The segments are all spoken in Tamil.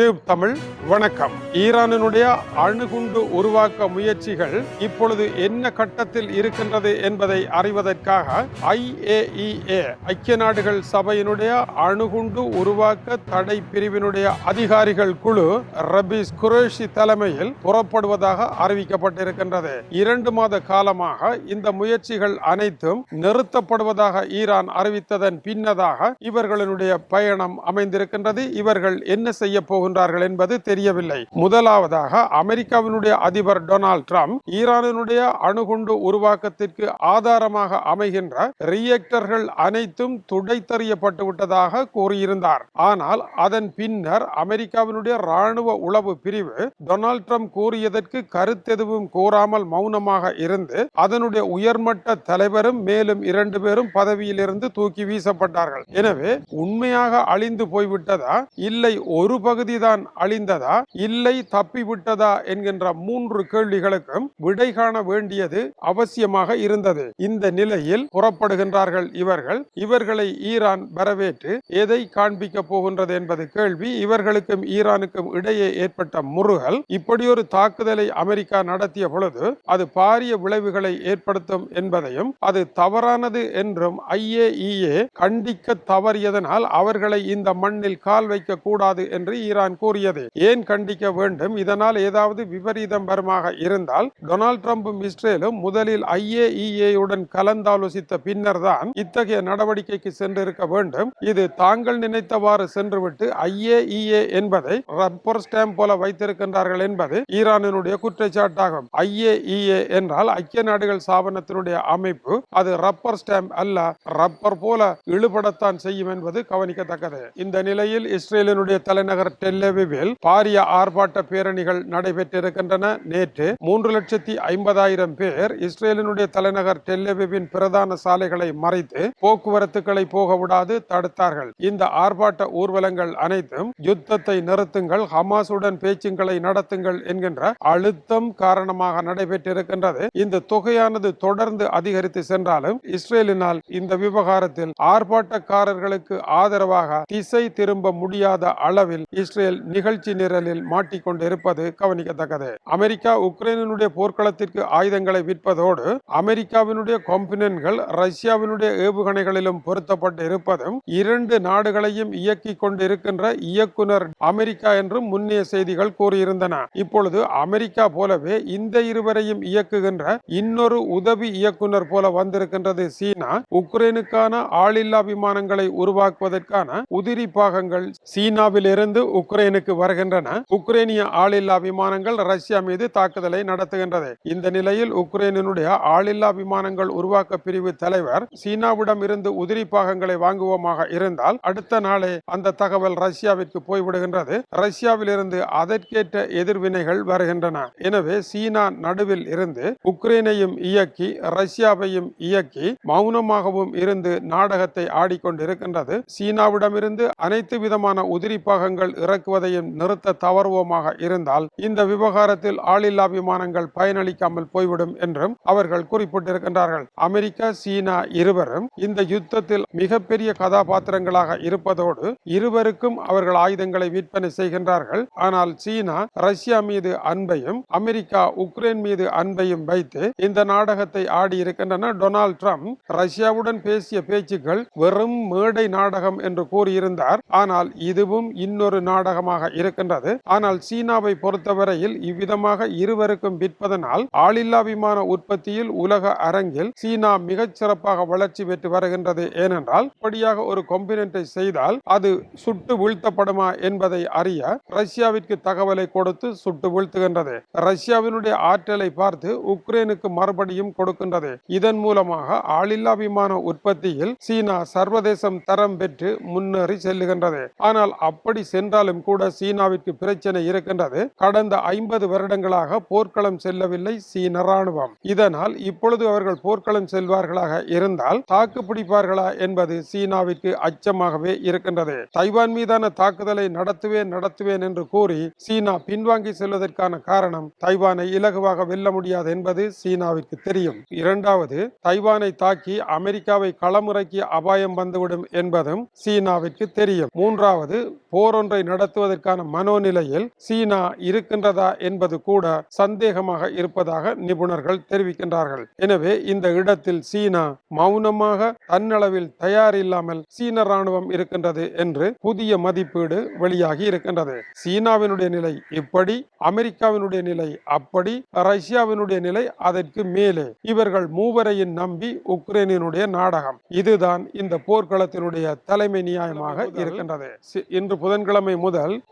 டியூப் தமிழ் வணக்கம். ஈரானினுடைய அணுகுண்டு உருவாக்க முயற்சிகள் இப்பொழுது என்ன கட்டத்தில் இருக்கின்றது என்பதை அறிவதற்காக ஐஏஇஏ ஐக்கிய நாடுகள் சபையினுடைய அணுகுண்டு உருவாக்க தடை பிரிவினுடைய அதிகாரிகள் குழு ரபீஸ் குரேஷி தலைமையில் புறப்படுவதாக அறிவிக்கப்பட்டிருக்கின்றது. இரண்டு மாத காலமாக இந்த முயற்சிகள் அனைத்தும் நிறுத்தப்படுவதாக ஈரான் அறிவித்ததன் பின்னதாக இவர்களுடைய பயணம் அமைந்திருக்கின்றது. இவர்கள் என்ன செய்ய போகின்றார்கள் என்பது தெரியவில்லை. முதலாவதாக அமெரிக்காவினுடைய அதிபர் டொனால்ட் ட்ரம்ப் ஈரானினுடைய அணுகுண்டு உருவாக்கத்திற்கு ஆதாரமாக அமைகின்ற ரியாக்டர்கள் அனைத்தும் துடைத்தறியப்பட்டு விட்டதாக கூறியிருந்தார். ஆனால் அதன் பின்னர் அமெரிக்காவினுடைய ராணுவ உளவு பிரிவு டொனால்ட் ட்ரம்ப் கூறியதற்கு கருத்தெதுவும் கூறாமல் மௌனமாக இருந்து அதனுடைய உயர்மட்ட தலைவரும் மேலும் இரண்டு பேரும் பதவியிலிருந்து தூக்கி வீசப்பட்டார்கள். எனவே உண்மையாக அழிந்து போய்விட்டதா? இல்லை ஒரு பகுதிதான் அழிந்ததா? இல்லை தப்பிவிட்டதா என்கின்ற மூன்று கேள்விகளுக்கும் விடை காண வேண்டியது அவசியமாக இருந்தது. இந்த நிலையில் புறப்படுகின்றார்கள் இவர்கள். இவர்களை ஈரான் வரவேற்று எதை காண்பிக்க போகின்றது என்பது கேள்வி. இவர்களுக்கும் ஈரானுக்கும் இடையே ஏற்பட்ட முறுகல் இப்படியொரு தாக்குதலை அமெரிக்கா நடத்திய பொழுது அது பாரிய விளைவுகளை ஏற்படுத்தும் என்பதையும் அது தவறானது என்றும் ஐஏஇஏ கண்டிக்க தவறியதனால் அவர்களை இந்த மண்ணில் கால் வைக்க கூடாது என்று ஈரான் கூறியது. ஏன் கண்டிக்க வேண்டும்? இதனால் ஏதாவது விபரீதம் வருமாக இருந்தால் டொனால்ட் ட்ரம்பும் இஸ்ரேலும் முதலில் ஐஏஇஏயுடன் கலந்தாலோசித்த பின்னர் தான் இத்தகைய நடவடிக்கைக்கு சென்றிருக்க வேண்டும். இது தாங்கள் நினைத்தவாறு சென்றுவிட்டு ஐஏஇஏ என்பதை ரப்பர் ஸ்டாம்ப் போல வைத்திருக்கின்றார்கள் என்பது ஈரானினுடைய குற்றச்சாட்டாகும். ஐஏஇஏ என்றால் ஐக்கிய நாடுகள் ஸ்தாபனத்தினுடைய அமைப்பு. அது ரப்பர் ஸ்டாம்ப் அல்ல ரப்பர் போல இழுபடத்தான் செய்யும் என்பது கவனிக்கத்தக்கது. இந்த நிலையில் இஸ்ரேலினுடைய தலைநகர் டெல்லவிவில் பாரிய ஆர்ப்பாட்ட பேரணிகள் நடைபெற்றிருக்கின்றன. நேற்று மூன்று லட்சத்தி ஐம்பதாயிரம் பேர் இஸ்ரேலினுடைய தலைநகர் டெல்லவிவின் பிரதான சாலைகளை மறைத்து போக்குவரத்துக்களை போக விடாது தடுத்தார்கள். இந்த ஆர்ப்பாட்ட ஊர்வலங்கள் அனைத்தும் யுத்தத்தை நிறுத்துங்கள் ஹமாசுடன் பேச்சுங்களை நடத்துங்கள் என்கின்ற அழுத்தம் காரணமாக நடைபெற்றிருக்கின்றது. இந்த தொகையானது தொடர்ந்து அதிகரித்து சென்றாலும் இஸ்ரேலினால் இந்த விவகாரத்தில் ஆர்ப்பாட்டக்காரர்களுக்கு ஆதரவாக திசை திரும்ப முடியாத அளவில் இஸ்ரேல் இஸ்ரேல் நிகழ்ச்சி நிரலில் மாட்டிக்கொண்டிருப்பது கவனிக்கத்தக்கது. அமெரிக்கா உக்ரைனுடைய போர்க்களத்திற்கு ஆயுதங்களை விற்பதோடு அமெரிக்காவினுடைய கொம்பினன்கள் ரஷ்யாவினுடைய ஏவுகணைகளிலும் பொருத்தப்பட்டு இருப்பதும் இரண்டு நாடுகளையும் இயக்கி கொண்டிருக்கின்ற இயக்குனர் அமெரிக்கா என்றும் முன்னைய செய்திகள் கூறியிருந்தன. இப்பொழுது அமெரிக்கா போலவே இந்த இருவரையும் இயக்குகின்ற இன்னொரு உதவி இயக்குனர் போல வந்திருக்கின்றது சீனா. உக்ரைனுக்கான ஆளில்லா விமானங்களை உருவாக்குவதற்கான உதிரி பாகங்கள் சீனாவிலிருந்து உக்ரைனுக்கு வருகின்றன. உக்ரைனிய ஆளில்லா விமானங்கள் ரஷ்யா மீது தாக்குதலை நடத்துகின்றது. இந்த நிலையில் உக்ரைனுடைய ஆளில்லா விமானங்கள் உருவாக்க பிரிவு தலைவர் சீனாவிடம் இருந்து உதிரி பாகங்களை வாங்குவோமாக இருந்தால் அடுத்த நாளே அந்த தகவல் ரஷ்யாவிற்கு போய்விடுகின்றது. ரஷ்யாவில் இருந்து அதற்கேற்ற எதிர்வினைகள் வருகின்றன. எனவே சீனா நடுவில் இருந்து உக்ரைனையும் இயக்கி ரஷ்யாவையும் இயக்கி மௌனமாகவும் இருந்து நாடகத்தை ஆடிக்கொண்டிருக்கின்றது. சீனாவிடமிருந்து அனைத்து விதமான உதிரி பாகங்கள் இறக்குவதையும் நிறுத்த தவறுவோமாக இருந்தால் இந்த விவகாரத்தில் ஆளில்லா விமானங்கள் பயனளிக்காமல் போய்விடும் என்றும் அவர்கள் குறிப்பிட்டிருக்கின்றார்கள். அமெரிக்கா சீனா இருவரும் இந்த யுத்தத்தில் மிகப்பெரிய கதாபாத்திரங்களாக இருப்பதோடு இருவருக்கும் அவர்கள் ஆயுதங்களை விற்பனை செய்கின்றார்கள். ஆனால் சீனா ரஷ்யா மீது அன்பையும் அமெரிக்கா உக்ரைன் மீது அன்பையும் வைத்து இந்த நாடகத்தை ஆடி இருக்கின்றன. டொனால்ட் ட்ரம்ப் ரஷ்யாவுடன் பேசிய பேச்சுக்கள் வெறும் மேடை நாடகம் என்று கூறியிருந்தார். ஆனால் இதுவும் இன்னொரு சாதகமாக இருக்கின்றது. ஆனால் சீனாவை பொறுத்தவரையில் இவ்விதமாக இருவருக்கும் விற்பதனால் ஆளில்லா விமான உற்பத்தியில் உலக அரங்கில் சீனா மிகச் சிறப்பாக வளர்ச்சி பெற்று வருகின்றது. ஏனென்றால் இப்படியாக ஒரு கொம்பினென்ட்டை செய்தால் அது சுட்டு வீழ்த்தப்படுமா என்பதை அறிய ரஷ்யாவிற்கு தகவலை கொடுத்து சுட்டு வீழ்த்துகின்றது. ரஷ்யாவினுடைய ஆற்றலை பார்த்து உக்ரைனுக்கு மறுபடியும் கொடுக்கின்றது. இதன் மூலமாக ஆளில்லா விமான உற்பத்தியில் சீனா சர்வதேசம் தரம் பெற்று முன்னேறி செல்லுகின்றது. ஆனால் அப்படி சென்றாலும் கூட சீனாவிற்கு பிரச்சனை இருக்கின்றது. கடந்த ஐம்பது வருடங்களாக போர்க்களம் செல்லவில்லை சீன ராணுவம் இதனால் இப்பொழுது அவர்கள் போர்க்களம் செல்வார்களாக இருந்தால் தாக்கு பிடிப்பார்களா என்பது சீனாவிற்கு அச்சமாகவே இருக்கின்றது. தைவான் மீதான தாக்குதலை நடத்துவேன் நடத்துவேன் என்று கூறி சீனா பின்வாங்கி செல்வதற்கான காரணம் தைவானை இலகுவாக வெல்ல முடியாது என்பது சீனாவிற்கு தெரியும். இரண்டாவது தைவானை தாக்கி அமெரிக்காவை களமிறக்கிய அபாயம் வந்துவிடும் என்பதும் சீனாவிற்கு தெரியும். மூன்றாவது போர் ஒன்றை நடத்த நடத்துவதற்கான மனோநிலையில் சீனா இருக்கின்றதா என்பது கூட சந்தேகமாக இருப்பதாக நிபுணர்கள் தெரிவிக்கின்றார்கள். எனவே இந்த இடத்தில் சீனா மௌனமாக தன்னளவில் தயார் இல்லாமல் சீன ராணுவம் இருக்கின்றது என்று புதிய மதிப்பீடு வெளியாகி இருக்கின்றது. சீனாவினுடைய நிலை இப்படி அமெரிக்காவினுடைய நிலை அப்படி ரஷ்யாவினுடைய நிலை அதற்கு மேலே. இவர்கள் மூவரையும் நம்பி உக்ரைனினுடைய நாடகம். இதுதான் இந்த போர்க்களத்தினுடைய தலைமை நியாயமாக இருக்கின்றது. இன்று புதன்கிழமை முதல்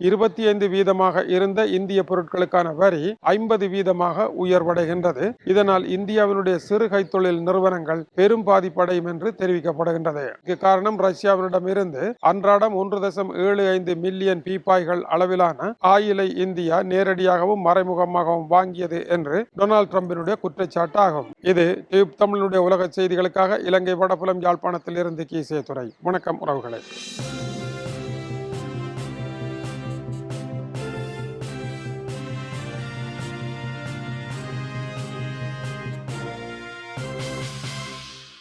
இருபத்தி ஐந்து வீதமாக இருந்த இந்திய பொருட்களுக்கான வரி ஐம்பது வீதமாக உயர்வடைகின்றது. இதனால் இந்தியாவினுடைய சிறு கைத்தொழில் நிறுவனங்கள் பெரும் பாதிப்படையும் என்று தெரிவிக்கப்படுகின்றது. இதற்கு காரணம் ரஷ்யாவினிடமிருந்து அன்றாடம் ஒன்று தசம் ஏழு ஐந்து மில்லியன் பீப்பாய்கள் அளவிலான ஆயிலை இந்தியா நேரடியாகவும் மறைமுகமாகவும் வாங்கியது என்று டொனால்ட் டிரம்பினுடைய குற்றச்சாட்டாகும். இது டியூப் தமிழனுடைய உலக செய்திகளுக்காக இலங்கை வடபுலம் யாழ்ப்பாணத்தில் இருந்து கீசே துறை வணக்கம் உறவுகளை.